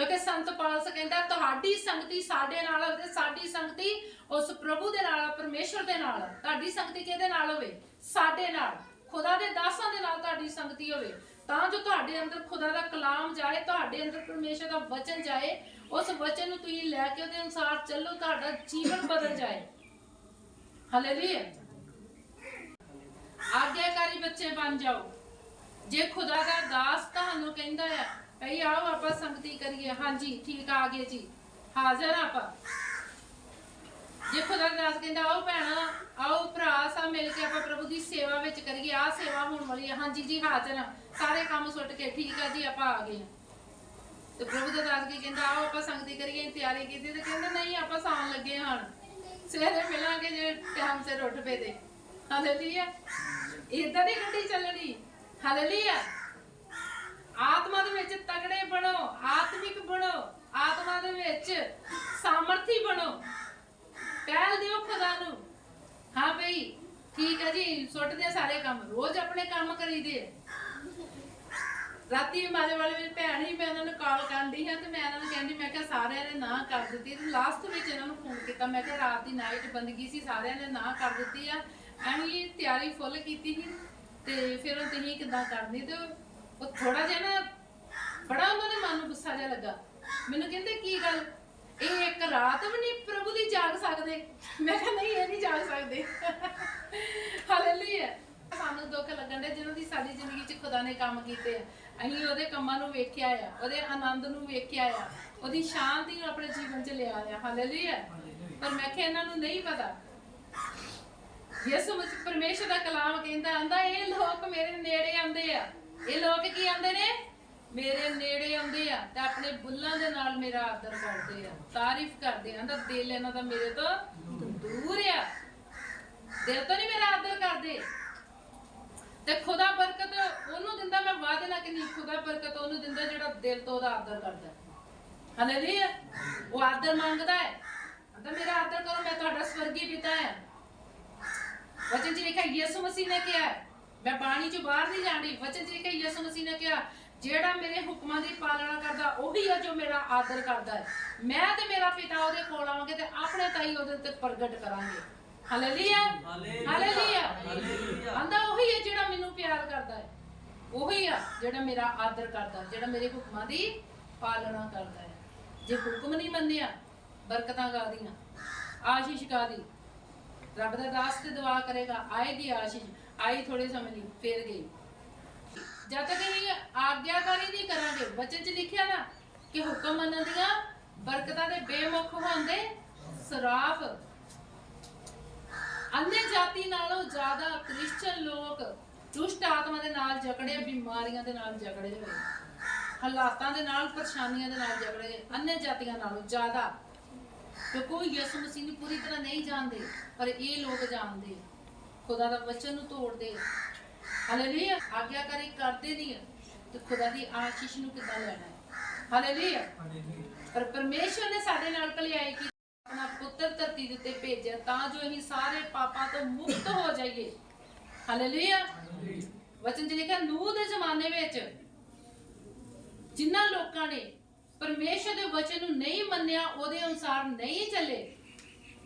ਕਿਉਂਕਿ ਸੰਤ ਪਾਲਸ ਕਹਿੰਦਾ, ਤੁਹਾਡੀ ਸੰਗਤੀ ਸਾਡੇ ਨਾਲ ਹੋਵੇ ਸਾਡੀ ਸੰਗਤੀ ਉਸ ਪ੍ਰਭੂ ਦੇ ਨਾਲ ਪਰਮੇਸ਼ਰ ਦੇ ਨਾਲ, ਤੁਹਾਡੀ ਸੰਗਤੀ ਕਿਹਦੇ ਨਾਲ ਹੋਵੇ? ਸਾਡੇ ਨਾਲ, ਖੁਦਾ ਦੇ ਦਾਸਾਂ ਦੇ ਨਾਲ ਤੁਹਾਡੀ ਸੰਗਤੀ ਹੋਵੇ। ਤਾਂ ਜੋ ਤੁਹਾਡੇ ਅੰਦਰ ਖੁਦਾ ਦਾ ਕਲਾਮ ਜਾਏ, ਤੁਹਾਡੇ ਅੰਦਰ ਪਰਮੇਸ਼ਰ ਦਾ ਵਚਨ ਜਾਏ, ਉਸ ਵਚਨ ਨੂੰ ਤੁਸੀਂ ਲੈ ਕੇ ਉਹਦੇ ਅਨੁਸਾਰ ਚੱਲੋ, ਤੁਹਾਡਾ ਜੀਵਨ ਬਦਲ ਜਾਏ। ਹਾਲੇਲੂਇਆ ਆਗਿਆਕਾਰੀ ਬੱਚੇ ਬਣ ਜਾਓ। ਜੇ ਖੁਦਾ ਦਾ ਦਾਸ ਤੁਹਾਨੂੰ ਕਹਿੰਦਾ ਆ ਭਈ ਆਓ ਆਪਾਂ ਸੰਗਤੀ ਕਰੀਏ। ਹਾਂਜੀ, ਠੀਕ ਆ ਗਏ ਜੀ। ਹਾਜ਼ਰ ਆਪਾਂ। ਜੇ ਖੁਦਾ ਦਾ ਕਹਿੰਦਾ, ਆਓ ਭੈਣਾ, ਆਓ ਭਰਾ ਸਾ ਮਿਲ ਕੇ ਆਪਾਂ ਪ੍ਰਭੂ ਦੀ ਸੇਵਾ ਵਿੱਚ ਕਰੀਏ। ਆ ਸੇਵਾ ਹੋਣ ਵਾਲੀ ਹੈ ਹਾਂਜੀ ਜੀ, ਹਾਜ਼ਰ ਆ। ਸਾਰੇ ਕੰਮ ਸੁੱਟ ਕੇ ਠੀਕ ਆ ਜੀ, ਆਪਾਂ ਆ ਗਏ ਆ। ਤੇ ਪ੍ਰਭੂ ਦਾ ਦਾਸ ਕੀ ਕਹਿੰਦਾ, ਆਓ ਆਪਾਂ ਸੰਗਤੀ ਕਰੀਏ ਤਿਆਰੀ ਕੀਤੀ ਤੇ ਕਹਿੰਦਾ, ਨਹੀਂ, ਆਪਾਂ ਸੌਣ ਲੱਗੇ ਹਾਂ ਹੁਣ। ਸਵੇਰੇ ਮਿਲਾਂਗੇ ਜੇ ਟਾਈਮ ਸਿਰ ਉੱਠ ਪਏ ਤੇ। ਹਾਲੇਲੂਇਆ। ਇਦਾਂ ਦੀ ਗੱਡੀ ਚੱਲਣੀ। ਹਾਲੇਲੂਇਆ। ਆਤਮਾ ਦੇ ਵਿੱਚ ਤਗੜੇ ਬਣੋ, ਆਤਮਿਕ ਬਣੋ, ਆਤਮਾ ਦੇ ਵਿੱਚ ਸਾਮਰਥੀ ਬਣੋ। ਪਹਿਲ ਦਿਓ ਖੁਦਾ ਨੂੰ। ਹਾਂ ਭਈ ਠੀਕ ਹੈ ਜੀ, ਸੁੱਟਦੇ ਸਾਰੇ ਕੰਮ, ਰੋਜ਼ ਆਪਣੇ ਕੰਮ ਕਰੀਦੇ ਰਾਤੀ ਮਾਰੇ ਵਾਲੇ ਮੇਰੀ ਭੈਣ ਹੀ ਮੈਂ ਉਹਨਾਂ ਨੂੰ ਕਾਲ ਕਰਦੀ ਹਾਂ ਤੇ ਮੈਂ ਇਹਨਾਂ ਨੂੰ ਕਹਿੰਦੀ, ਮੈਂ ਕਿਹਾ ਸਾਰਿਆਂ ਨੇ ਨਾ ਕਰ ਦਿੱਤੀ ਤੇ ਲਾਸਟ ਵਿੱਚ ਇਹਨਾਂ ਨੂੰ ਫੋਨ ਕੀਤਾ। ਮੈਂ ਕਿਹਾ ਰਾਤ ਦੀ ਨਾਈਟ ਬੰਦਗੀ ਸੀ, ਸਾਰਿਆਂ ਨੇ ਨਾ ਕਰ ਦਿੱਤੀ ਆ। ਅਸੀਂ ਤਿਆਰੀ ਫੁੱਲ ਕੀਤੀ ਸੀ ਤੇ ਫਿਰ ਉਹ ਤੁਸੀਂ ਕਿਦਾਂ ਕਰਨੀ ਤੇ ਉਹ ਥੋੜਾ ਜਿਹਾ ਨਾ ਬੜਾ ਉਹਨਾਂ ਦੇ ਮਨ ਨੂੰ ਗੁੱਸਾ ਜਿਹਾ ਲੱਗਾ। ਮੈਨੂੰ ਕਹਿੰਦੇ, ਕੀ ਗੱਲ? ਇਹ ਇੱਕ ਰਾਤ ਵੀ ਨਹੀਂ ਪ੍ਰਭੂ ਦੀ ਜਾਗ ਸਕਦੇ? ਮੈਂ ਕਿਹਾ, ਨਹੀਂ, ਇਹ ਨਹੀਂ ਜਾਗ ਸਕਦੇ। ਹਾਲੇਲੂਇਆ ਸਾਨੂੰ ਦੁੱਖ ਲੱਗਣ ਦੇ ਜਿਹਨਾਂ ਦੀ ਸਾਡੀ ਜ਼ਿੰਦਗੀ 'ਚ ਖੁਦਾ ਨੇ ਕੰਮ ਕੀਤੇ ਆ। ਅਸੀਂ ਉਹਦੇ ਕੰਮਾਂ ਨੂੰ ਵੇਖਿਆ ਆ, ਉਹਦੇ ਆਨੰਦ ਨੂੰ ਵੇਖਿਆ ਆ, ਉਹਦੀ ਸ਼ਾਂਤੀ ਨੂੰ ਆਪਣੇ ਜੀਵਨ 'ਚ ਲਿਆ ਆ। ਹਾਲੇਲੂਇਆ ਪਰ ਮੈਂ ਕਿਹਾ, ਇਹਨਾਂ ਨੂੰ ਨਹੀਂ ਪਤਾ। ਯਿਸੂ ਮਸੀਹ ਪਰਮੇਸ਼ਰ ਦਾ ਕਲਾਮ ਕਹਿੰਦਾ, ਆਂਦਾ, ਇਹ ਲੋਕ ਮੇਰੇ ਨੇੜੇ ਆਉਂਦੇ ਆ। ਇਹ ਲੋਕ ਕੀ ਆਉਂਦੇ ਨੇ? ਮੇਰੇ ਨੇੜੇ ਆਉਂਦੇ ਆ ਤੇ ਆਪਣੇ ਬੁੱਲਾਂ ਦੇ ਨਾਲ ਮੇਰਾ ਆਦਰ ਕਰਦੇ ਆ ਤਾਰੀਫ ਕਰਦੇ ਆ ਆਂਦਾ ਦਿਲ ਇਹਨਾਂ ਦਾ ਮੇਰੇ ਤੋਂ ਦੂਰ ਆ। ਦਿਲ ਤੋਂ ਨਹੀਂ ਮੇਰਾ ਆਦਰ ਕਰਦੇ। ਤੇ ਖੁਦਾ ਬਰਕਤ ਉਹਨੂੰ ਦਿੰਦਾ ਮੈਂ ਵਾਅਦੇ ਨਾਲ ਕਿ ਨਹੀਂ ਖੁਦਾ ਬਰਕਤ ਉਹਨੂੰ ਦਿੰਦਾ ਜਿਹੜਾ ਦਿਲ ਤੋਂ ਉਹਦਾ ਆਦਰ ਕਰਦਾ। ਹਾਲੇਲੂਇਆ ਉਹ ਆਦਰ ਮੰਗਦਾ ਹੈ। ਆਂਦਾ ਮੇਰਾ ਆਦਰ ਕਰੋ ਮੈਂ ਤੁਹਾਡਾ ਸਵਰਗੀ ਪਿਤਾ ਹਾਂ। ਵਚਨ ਜੀ ਲਿਖਿਆ ਯਿਸੂ ਮਸੀਹ ਨੇ ਕਿਹਾ ਹੈ, ਮੈਂ ਬਾਣੀ 'ਚ ਬਾਹਰ ਨਹੀਂ ਜਾਣੀ ਵਚਨ 'ਚ ਲਿਖਿਆ ਯਿਸੂ ਮਸੀਹ ਨੇ ਕਿਹਾ ਜਿਹੜਾ ਮੇਰੇ ਹੁਕਮਾਂ ਦੀ ਪਾਲਣਾ ਕਰਦਾ ਉਹੀ ਆ ਜੋ ਮੇਰਾ ਆਦਰ ਕਰਦਾ ਹੈ। ਮੈਂ ਤੇ ਮੇਰਾ ਪਿਤਾ ਉਹਦੇ ਕੋਲ ਆਵਾਂਗੇ ਤੇ ਆਪਣੇ ਤਾਈ ਉਹਦੇ ਉੱਤੇ ਪ੍ਰਗਟ ਕਰਾਂਗੇ। ਹਾਲੇਲੂਇਆ। ਹਾਲੇਲੂਇਆ। ਆਂਦਾ ਉਹੀ ਹੈ ਜਿਹੜਾ ਮੈਨੂੰ ਪਿਆਰ ਕਰਦਾ ਹੈ। ਉਹੀ ਆ ਜਿਹੜਾ ਮੇਰਾ ਆਦਰ ਕਰਦਾ ਜਿਹੜਾ ਮੇਰੇ ਹੁਕਮਾਂ ਦੀ ਪਾਲਣਾ ਕਰਦਾ ਹੈ। ਜੇ ਹੁਕਮ ਨਹੀਂ ਮੰਨਿਆ ਬਰਕਤਾਂ ਗਾਦੀਆਂ ਆਸ਼ੀਸ਼ ਗਾਦੀ ਰੱਬ ਦਾ ਦਾਸ ਤੇ ਦੁਆ ਕਰੇਗਾ ਆਏਗੀ ਆਸ਼ੀਸ਼। ਆਈ ਥੋੜੇ ਸਮੇਂ ਲਈ, ਫੇਰ ਗਈ। ਜਦ ਤੱਕ ਇਹ ਆਗਿਆਕਾਰੀ ਨਹੀਂ ਕਰਾਂਗੇ, ਬਚਨ 'ਚ ਲਿਖਿਆ ਨਾ ਕਿ ਹੁਕਮ ਮੰਨਣ ਦੀਆਂ ਬਰਕਤਾਂ ਦੇ ਬੇਮੁਖ ਹੁੰਦੇ ਸਰਾਫ ਅੰਨੇ ਜਾਤੀ ਨਾਲੋਂ ਜ਼ਿਆਦਾ ਕ੍ਰਿਸਚਨ ਲੋਕ ਦੁਸ਼ਟ ਆਤਮਾ ਦੇ ਨਾਲ ਜਕੜੇ, ਬਿਮਾਰੀਆਂ ਦੇ ਨਾਲ ਜਕੜੇ ਹੋਏ। ਹਾਲਾਤਾਂ ਦੇ ਨਾਲ, ਪਰੇਸ਼ਾਨੀਆਂ ਦੇ ਨਾਲ ਜਕੜੇ ਅੰਨੇ ਜਾਤੀਆਂ ਨਾਲੋਂ ਜ਼ਿਆਦਾ। ਕਿ ਕੋਈ ਯਿਸੂ ਮਸੀਹ ਨੂੰ ਪੂਰੀ ਤਰ੍ਹਾਂ ਨਹੀਂ ਜਾਣਦੇ, ਪਰ ਇਹ ਲੋਕ ਜਾਣਦੇ। ਖੁਦਾ ਦਾ ਵਚਨ ਨੂੰ ਤੋੜਦੇ ਹਾਲੇਲੂਇਆ ਆਗਿਆਕਾਰੀ ਕਰਦੇ ਨਹੀਂ ਤੇ ਖੁਦਾ ਦੀ ਆਸ਼ੀਸ਼ ਨੂੰ ਕਿੱਦਾਂ ਲੈਣਾ ਹੈ? ਹਾਲੇਲੂਇਆ ਪਰ ਪਰਮੇਸ਼ਵਰ ਨੇ ਸਾਡੇ ਨਾਲ ਭਲਾਈ ਕੀਤੀ ਆਪਣਾ ਪੁੱਤਰ ਧਰਤੀ ਦੇ ਉੱਤੇ ਭੇਜਿਆ ਤਾਂ ਜੋ ਅਸੀਂ ਸਾਰੇ ਪਾਪਾਂ ਤੋਂ ਮੁਕਤ ਹੋ ਜਾਈਏ। ਹਾਲੇਲੂਇਆ ਵਚਨ ਚ ਲਿਖਿਆ ਨੂਹ ਦੇ ਜ਼ਮਾਨੇ ਵਿੱਚ ਜਿਨ੍ਹਾਂ ਲੋਕਾਂ ਨੇ ਪਰਮੇਸ਼ਰ ਦੇ ਵਚਨ ਨੂੰ ਨਹੀਂ ਮੰਨਿਆ ਉਹਦੇ ਅਨੁਸਾਰ ਨਹੀਂ ਚੱਲੇ।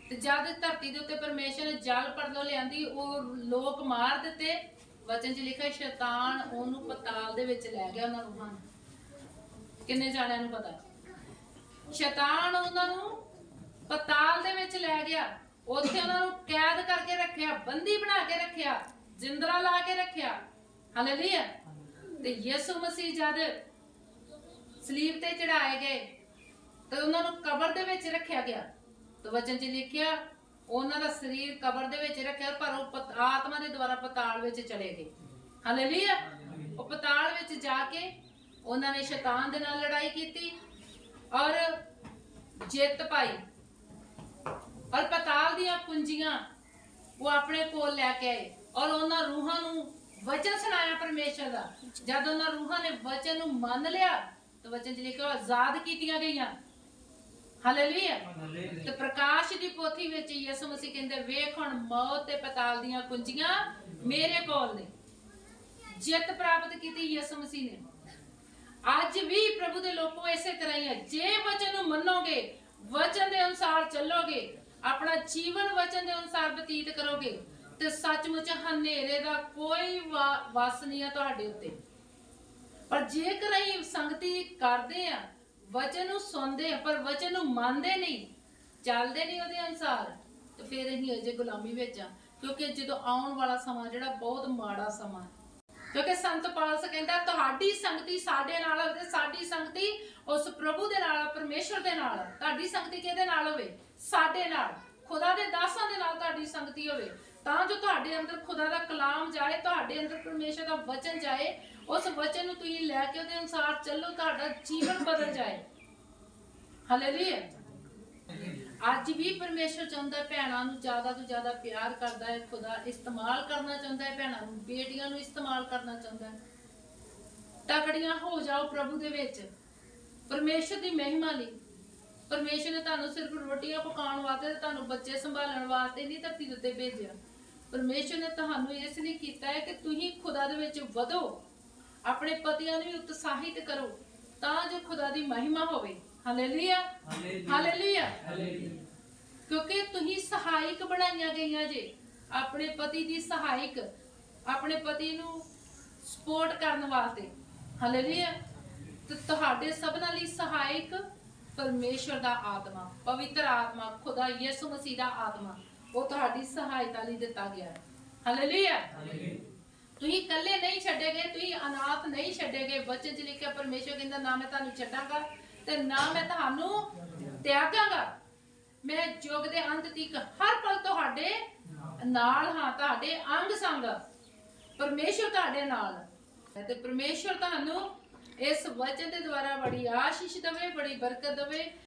ਤੇ ਜਦ ਧਰਤੀ ਦੇ ਉੱਤੇ ਪਰਮੇਸ਼ਰ ਨੇ ਜਲ ਪਰਦੋ ਲਿਆਂਦੀ, ਉਹ ਲੋਕ ਮਾਰ ਦਿੱਤੇ। ਵਚਨ 'ਚ ਲਿਖਿਆ, ਸ਼ੈਤਾਨ ਉਹਨੂੰ ਪਤਾਲ ਦੇ ਵਿੱਚ ਲੈ ਗਿਆ ਉਹਨਾਂ ਰੂਹਾਂ ਨੂੰ। ਕਿੰਨੇ ਜਾਣਿਆਂ ਨੂੰ ਪਤਾ? ਸ਼ੈਤਾਨ ਉਹਨਾਂ ਨੂੰ ਪਤਾਲ ਦੇ ਵਿੱਚ ਲੈ ਗਿਆ। ਉੱਥੇ ਉਹਨਾਂ ਨੂੰ ਕੈਦ ਕਰਕੇ ਰੱਖਿਆ, ਬੰਦੀ ਬਣਾ ਕੇ ਰੱਖਿਆ, ਜਿੰਦਰਾ ਲਾ ਕੇ ਰੱਖਿਆ। ਹਾਲੇਲੂਇਆ। ਤੇ ਯਿਸੂ ਮਸੀਹ ਜਦ ਸਲੀਬ ਤੇ ਚੜਾਏ ਗਏ, ਤੇ ਉਹਨਾਂ ਨੂੰ ਕਬਰ ਦੇ ਵਿੱਚ ਰੱਖਿਆ ਗਿਆ। ਤੇ ਵਚਨ 'ਚ ਲਿਖਿਆ ਉਹਨਾਂ ਦਾ ਸਰੀਰ ਕਬਰ ਦੇ ਵਿੱਚ ਰੱਖਿਆ ਪਰ ਉਹ ਪਤ- ਆਤਮਾ ਦੇ ਦੁਆਰਾ ਪਤਾਲ ਵਿੱਚ ਚਲੇ ਗਏ। ਹਾਲੇਲੂਇਆ ਉਹ ਪਤਾਲ ਵਿੱਚ ਜਾ ਕੇ ਉਹਨਾਂ ਨੇ ਸ਼ੈਤਾਨ ਦੇ ਨਾਲ ਲੜਾਈ ਕੀਤੀ ਔਰ ਜਿੱਤ ਪਾਈ। ਔਰ ਪਤਾਲ ਦੀਆਂ ਕੁੰਜੀਆਂ ਉਹ ਆਪਣੇ ਕੋਲ ਲੈ ਕੇ ਆਏ ਔਰ ਉਹਨਾਂ ਰੂਹਾਂ ਨੂੰ ਵਚਨ ਸੁਣਾਇਆ ਪਰਮੇਸ਼ਰ ਦਾ। ਜਦ ਉਹਨਾਂ ਰੂਹਾਂ ਨੇ ਵਚਨ ਨੂੰ ਮੰਨ ਲਿਆ ਤਾਂ ਵਚਨ ਚ ਲਿਖਿਆ ਹੋਇਆ, ਆਜ਼ਾਦ ਕੀਤੀਆਂ ਗਈਆਂ। ਹਾਲੇਲੂਇਆ ਤੇ ਪ੍ਰਕਾਸ਼ ਦੀ ਪੋਥੀ ਵਿੱਚ ਯਿਸੂ ਮਸੀਹ ਕਹਿੰਦੇ ਵੇਖ ਹੁਣ ਮੌਤ ਤੇ ਪਤਾਲ ਦੀਆਂ ਕੁੰਜੀਆਂ ਮੇਰੇ ਕੋਲ ਨੇ। ਜਿੱਤ ਪ੍ਰਾਪਤ ਕੀਤੀ ਯਿਸੂ ਮਸੀਹ ਨੇ। ਅੱਜ ਵੀ ਪ੍ਰਭੂ ਦੇ ਲੋਕੋ ਇਸੇ ਤਰ੍ਹਾਂ ਹੀ ਹੈ। ਜੇ ਵਚਨ ਨੂੰ ਮੰਨੋਗੇ ਵਚਨ ਦੇ ਅਨੁਸਾਰ ਚੱਲੋਗੇ ਆਪਣਾ ਜੀਵਨ ਵਚਨ ਦੇ ਅਨੁਸਾਰ ਬਤੀਤ ਕਰੋਗੇ ਤੇ ਸੱਚਮੁੱਚ ਹਨੇਰੇ ਦਾ ਕੋਈ ਵਸ ਨਹੀਂ ਹੈ ਤੁਹਾਡੇ ਉੱਤੇ। ਪਰ ਜੇਕਰ ਅਸੀਂ ਸੰਗਤੀ ਕਰਦੇ ਆ ਵਚਨ ਨੂੰ ਸੁਣਦੇ ਆ ਪਰ ਵਚਨ ਨੂੰ ਮੰਨਦੇ ਨਹੀਂ। ਚੱਲਦੇ ਨਹੀਂ ਉਹਦੇ ਅਨੁਸਾਰ। ਤੇ ਫਿਰ ਅਸੀਂ ਅਜੇ ਗੁਲਾਮੀ ਵਿੱਚ ਆ ਕਿਉਂਕਿ ਜਦੋਂ ਆਉਣ ਵਾਲਾ ਸਮਾਂ, ਜਿਹੜਾ ਬਹੁਤ ਮਾੜਾ ਸਮਾਂ ਹੈ। ਕਿਉਂਕਿ ਸੰਤ ਪਾਲਸ ਕਹਿੰਦਾ, ਤੁਹਾਡੀ ਸੰਗਤੀ ਸਾਡੇ ਨਾਲ ਹੋਵੇ ਸਾਡੀ ਸੰਗਤੀ ਉਸ ਪ੍ਰਭੂ ਦੇ ਨਾਲ ਪਰਮੇਸ਼ਰ ਦੇ ਨਾਲ, ਤੁਹਾਡੀ ਸੰਗਤੀ ਕਿਹਦੇ ਨਾਲ ਹੋਵੇ? ਸਾਡੇ ਨਾਲ। ਖੁਦਾ ਦੇ ਦਾਸਾਂ ਦੇ ਨਾਲ ਤੁਹਾਡੀ ਸੰਗਤੀ ਹੋਵੇ। ਤਾਂ ਜੋ ਤੁਹਾਡੇ ਅੰਦਰ ਖੁਦਾ ਦਾ ਕਲਾਮ ਜਾਏ, ਤੁਹਾਡੇ ਅੰਦਰ ਪਰਮੇਸ਼ਰ ਦਾ ਵਚਨ ਜਾਏ ਉਸ ਵਚਨ ਨੂੰ ਤੁਸੀਂ ਲੈ ਕੇ ਉਹਦੇ ਅਨੁਸਾਰ ਚੱਲੋ, ਤੁਹਾਡਾ ਜੀਵਨ ਬਦਲ ਜਾਏ। ਹਾਲੇਲੂਇਆ ਅੱਜ ਵੀ ਪਰਮੇਸ਼ਰ ਚਾਹੁੰਦਾ ਭੈਣਾਂ ਨੂੰ ਜ਼ਿਆਦਾ ਤੋਂ ਜ਼ਿਆਦਾ ਪਿਆਰ ਕਰਦਾ ਹੈ, ਖੁਦਾ ਇਸਤੇਮਾਲ ਕਰਨਾ ਚਾਹੁੰਦਾ ਹੈ, ਭੈਣਾਂ ਨੂੰ, ਬੇਟੀਆਂ ਨੂੰ ਇਸਤੇਮਾਲ ਕਰਨਾ ਚਾਹੁੰਦਾ ਹੈ। ਤਕੜੀਆਂ ਹੋ ਜਾਓ ਪ੍ਰਭੂ ਦੇ ਵਿੱਚ। ਪਰਮੇਸ਼ਰ ਦੀ ਮਹਿਮਾ ਲਈ। ਪਰਮੇਸ਼ਰ ਨੇ ਤੁਹਾਨੂੰ ਸਿਰਫ ਰੋਟੀਆਂ ਪਕਾਉਣ ਵਾਸਤੇ ਤੇ ਤੁਹਾਨੂੰ ਬੱਚੇ ਸੰਭਾਲਣ ਵਾਸਤੇ ਨਹੀਂ, ਧਰਤੀ ਦੇ ਉੱਤੇ ਭੇਜਿਆ। ਪਰਮੇਸ਼ਰ ਨੇ ਤੁਹਾਨੂੰ ਇਸ ਲਈ ਕੀਤਾ ਹੈ ਕਿ ਤੁਸੀਂ ਖੁਦਾ ਦੇ ਵਿੱਚ ਵਧੋ। ਆਪਣੇ ਪਤੀਆਂ ਨੂੰ ਵੀ ਉਤਸ਼ਾਹਿਤ ਕਰੋ ਤਾਂ ਜੋ ਖੁਦਾ ਦੀ ਮਹਿਮਾ ਹੋਵੇ। ਹਾਲੇਲੂਇਆ ਹਾਲੇਲੂਇਆ ਕਿਉਂਕਿ ਤੁਸੀਂ ਸਹਾਇਕ ਬਣਾਈਆਂ ਗਈਆਂ ਜੇ। ਆਪਣੇ ਪਤੀ ਦੀ ਸਹਾਇਕ ਆਪਣੇ ਪਤੀ ਨੂੰ ਸਪੋਰਟ ਕਰਨ ਵਾਸਤੇ। ਹਾਲੇਲੂਇਆ ਤੇ ਤੁਹਾਡੇ ਸਭਨਾਂ ਲਈ ਸਹਾਇਕ ਪਰਮੇਸ਼ਰ ਦਾ ਆਤਮਾ ਪਵਿੱਤਰ ਆਤਮਾ ਖੁਦਾ ਯਿਸੂ ਮਸੀਹ ਦਾ ਆਤਮਾ ਉਹ ਤੁਹਾਡੀ ਸਹਾਇਤਾ ਲਈ ਦਿੱਤਾ ਗਿਆ ਹੈ। ਹਾਲੇਲੂਇਆ ਤੁਸੀਂ ਇਕੱਲੇ ਨਹੀਂ ਛੱਡੇ ਗਏ, ਤੁਸੀਂ ਅਨਾਥ ਨਹੀਂ ਛੱਡੇ ਗਏ। ਵਚਨ ਚ ਲਿਖਿਆ ਪਰਮੇਸ਼ਰ ਕਹਿੰਦਾ, ਨਾ ਮੈਂ ਤੁਹਾਨੂੰ ਛੱਡਾਂਗਾ ਤੇ ਨਾ ਮੈਂ ਤੁਹਾਨੂੰ ਤਿਆਗਾਂਗਾ। ਮੈਂ ਯੁੱਗ ਦੇ ਅੰਤ ਤੱਕ ਹਰ ਪਲ ਤੁਹਾਡੇ ਨਾਲ ਹਾਂ, ਤੁਹਾਡੇ ਅੰਗ ਸੰਗ। ਪਰਮੇਸ਼ਰ ਤੁਹਾਡੇ ਨਾਲ। ਹੈ ਤੇ ਪਰਮੇਸ਼ਰ ਤੁਹਾਨੂੰ ਇਸ ਵਚਨ ਦੇ ਦੁਆਰਾ ਬੜੀ ਆਸ਼ੀਸ਼ ਦੇਵੇ, ਬੜੀ ਬਰਕਤ ਦੇਵੇ।